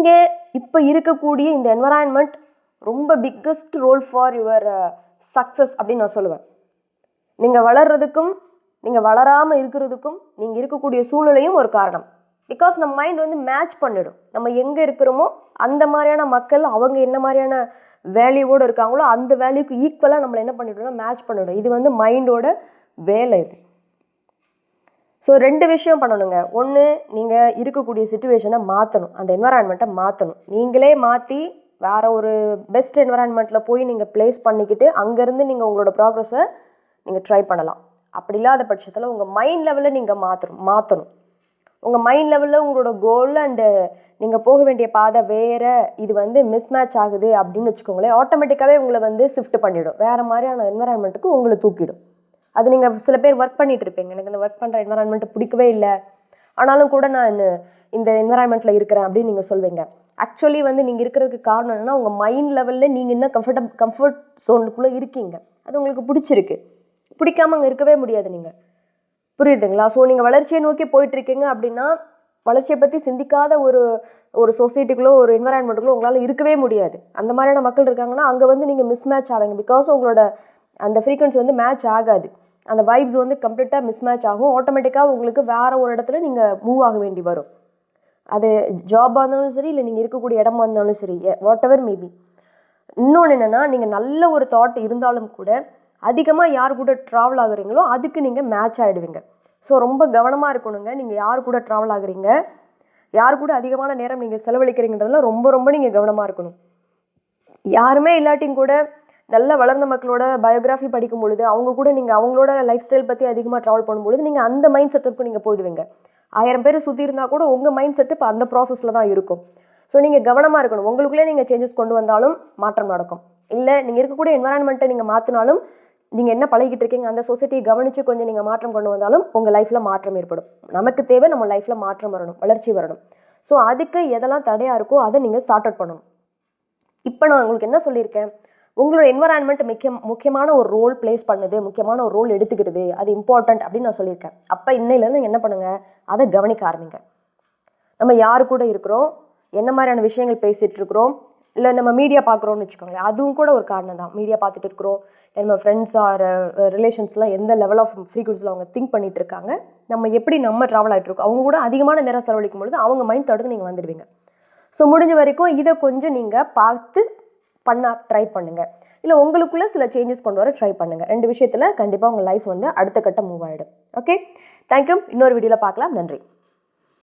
இங்கே இப்போ இருக்கக்கூடிய இந்த என்வரான்மெண்ட் ரொம்ப biggest role for your success அப்படின்னு நான் சொல்லுவேன். நீங்கள் வளர்றதுக்கும் நீங்கள் வளராமல் இருக்கிறதுக்கும் நீங்கள் இருக்கக்கூடிய சூழ்நிலையும் ஒரு காரணம். பிகாஸ் நம்ம மைண்ட் வந்து மேட்ச் பண்ணிடும். நம்ம எங்கே இருக்கிறோமோ அந்த மாதிரியான மக்கள் அவங்க என்ன மாதிரியான வேல்யூவோடு இருக்காங்களோ அந்த வேல்யூக்கு ஈக்குவலாக நம்மளை என்ன பண்ணிவிடும்னா மேட்ச் பண்ணிவிடும் இது வந்து மைண்டோட வேலை இது. ஸோ ரெண்டு விஷயம் பண்ணணுங்க. ஒன்று நீங்கள் இருக்கக்கூடிய சுச்சுவேஷனை மாற்றணும் அந்த என்வரான்மெண்ட்டை மாற்றணும் நீங்களே மாற்றி வேறு ஒரு பெஸ்ட் என்வரான்மெண்ட்டில் போய் நீங்கள் ப்ளேஸ் பண்ணிக்கிட்டு அங்கேருந்து நீங்கள் உங்களோட ப்ராக்ரஸை நீங்கள் ட்ரை பண்ணலாம். அப்படி இல்லாத பட்சத்தில் உங்கள் மைண்ட் லெவலில் நீங்கள் மாற்றணும் மாற்றணும் உங்கள் மைண்ட் லெவலில் உங்களோட கோல் அண்டு நீங்கள் போக வேண்டிய பாதை வேறு இது வந்து மிஸ்மேட்ச் ஆகுது அப்படின்னு வச்சுக்கோங்களேன் ஆட்டோமேட்டிக்காகவே உங்களை வந்து ஷிஃப்ட் பண்ணிவிடும் வேறு மாதிரியான என்வரான்மெண்ட்டுக்கு உங்களை தூக்கிடும். அது நீங்கள் சில பேர் ஒர்க் பண்ணிட்டு இருப்பீங்க. எனக்கு இந்த ஒர்க் பண்ணுற என்வரான்மெண்ட் பிடிக்கவே இல்லை. ஆனாலும் கூட நான் இந்த என்வரான்மெண்ட்டில் இருக்கிறேன் அப்படின்னு நீங்கள் சொல்வீங்க. ஆக்சுவலி வந்து நீங்கள் இருக்கிறதுக்கு காரணம் என்னென்னா உங்கள் மைண்ட் லெவலில் நீங்கள் இன்னும் கம்ஃபர்டப் கம்ஃபர்ட் சோனுக்குள்ளே இருக்கீங்க. அது உங்களுக்கு பிடிச்சிருக்கு. பிடிக்காம அங்கே இருக்கவே முடியாது நீங்கள் புரியுதுங்களா? ஸோ நீங்கள் வளர்ச்சியை நோக்கி போயிட்டுருக்கீங்க அப்படின்னா வளர்ச்சியை பற்றி சிந்திக்காத ஒரு ஒரு சொசைட்டிக்குள்ளோ ஒரு என்வரான்மெண்ட்டுக்குள்ளோ உங்களால் இருக்கவே முடியாது. அந்த மாதிரியான மக்கள் இருக்காங்கன்னா அங்கே வந்து நீங்கள் மிஸ் மேட்ச் ஆவீங்க. பிகாஸ் உங்களோட அந்த ஃப்ரீக்வன்சி வந்து மேட்ச் ஆகாது. அந்த வைப்ஸ் வந்து கம்ப்ளீட்டாக மிஸ் மேட்ச் ஆகும். ஆட்டோமேட்டிக்காக உங்களுக்கு வேறு ஒரு இடத்துல நீங்கள் மூவ் ஆக வேண்டி வரும். அது ஜாபாக இருந்தாலும் சரி இல்லை நீங்கள் இருக்கக்கூடிய இடமா இருந்தாலும் சரி வாட் எவர் மேபி இன்னொன்று என்னென்னா நீங்கள் நல்ல ஒரு தாட் இருந்தாலும் கூட அதிகமாக யார் கூட ட்ராவல் ஆகுறீங்களோ அதுக்கு நீங்கள் மேட்ச் ஆகிடுவீங்க ஸோ ரொம்ப கவனமாக இருக்கணுங்க. நீங்கள் யார் கூட ட்ராவல் ஆகுறீங்க யார் கூட அதிகமான நேரம் நீங்கள் செலவழிக்கிறீங்கன்றதுல ரொம்ப ரொம்ப நீங்கள் கவனமாக இருக்கணும். யாருமே இல்லாட்டியும் கூட நல்ல வளர்ந்த மக்களோட பயோகிராஃபி படிக்கும் பொழுது அவங்க கூட நீங்கள் அவங்களோட லைஃப் ஸ்டைல் பற்றி அதிகமாக ட்ராவல் பண்ணும்பொழுது நீங்கள் அந்த மைண்ட் செட்டப்புக்கு நீங்கள் போயிடுவீங்க. ஆயிரம் பேர் சுற்றி இருந்தால் கூட உங்கள் மைண்ட் செட்டப் அந்த ப்ராசஸில் தான் இருக்கும். ஸோ நீங்கள் கவனமாக இருக்கணும். உங்களுக்குள்ளே நீங்கள் சேஞ்சஸ் கொண்டு வந்தாலும் மாற்றம் நடக்கும். இல்லை நீங்கள் இருக்கக்கூடிய என்வரான்மெண்ட்டை நீங்கள் மாற்றினாலும் நீங்கள் என்ன பழகிட்டு இருக்கீங்க அந்த சொசைட்டியை கவனித்து கொஞ்சம் நீங்கள் மாற்றம் கொண்டு வந்தாலும் உங்கள் லைஃப்பில் மாற்றம் ஏற்படும். நமக்கு தேவை நம்ம லைஃப்பில் மாற்றம் வரணும் வளர்ச்சி வரணும். ஸோ அதுக்கு எதெல்லாம் தடையாக இருக்கோ அதை நீங்கள் சார்ட் அவுட் பண்ணணும். இப்போ நான் உங்களுக்கு என்ன சொல்லியிருக்கேன்? உங்களோட என்வரான்மெண்ட் முக்கியம் முக்கியமான ஒரு ரோல் ப்ளேஸ் பண்ணுது முக்கியமான ஒரு ரோல் எடுத்துக்கிறது அது இம்பார்ட்டண்ட் அப்படின்னு நான் சொல்லியிருக்கேன். அப்போ இன்னையிலேருந்து என்ன பண்ணுங்கள் அதை கவனிக்க ஆரம்பிங்க. நம்ம யார் கூட இருக்கிறோம்? என்ன மாதிரியான விஷயங்கள் பேசிகிட்டு இருக்கிறோம்? இல்லை நம்ம மீடியா பார்க்குறோம்னு வச்சுக்கோங்களேன் அதுவும் கூட ஒரு காரணம் தான். மீடியா பார்த்துட்டு இருக்கிறோம். நம்ம ஃப்ரெண்ட்ஸ் ஆர் ரிலேஷன்ஸ்லாம் எந்த லெவல் ஆஃப் ஃப்ரீக்வன்ஸில் அவங்க திங்க் பண்ணிட்டு இருக்காங்க? நம்ம எப்படி நம்ம ட்ராவல் ஆகிட்டு இருக்கோம்? அவங்க கூட அதிகமான நேரம் செலவழிக்கும் பொழுது அவங்க மைண்ட் தொடர்ந்து நீங்கள் வந்துடுவீங்க. ஸோ முடிஞ்ச வரைக்கும் இதை கொஞ்சம் நீங்கள் பார்த்து பண்ண ட்ரை பண்ணுங்கள் இல்லை உங்களுக்குள்ளே சில சேஞ்சஸ் கொண்டு வர ட்ரை பண்ணுங்கள் ரெண்டு விஷயத்தில் கண்டிப்பாக உங்கள் லைஃப் வந்து அடுத்த கட்டம் மூவ் ஆகிடும் ஓகே தேங்க்யூ இன்னொரு வீடியோவில் பார்க்கலாம். நன்றி.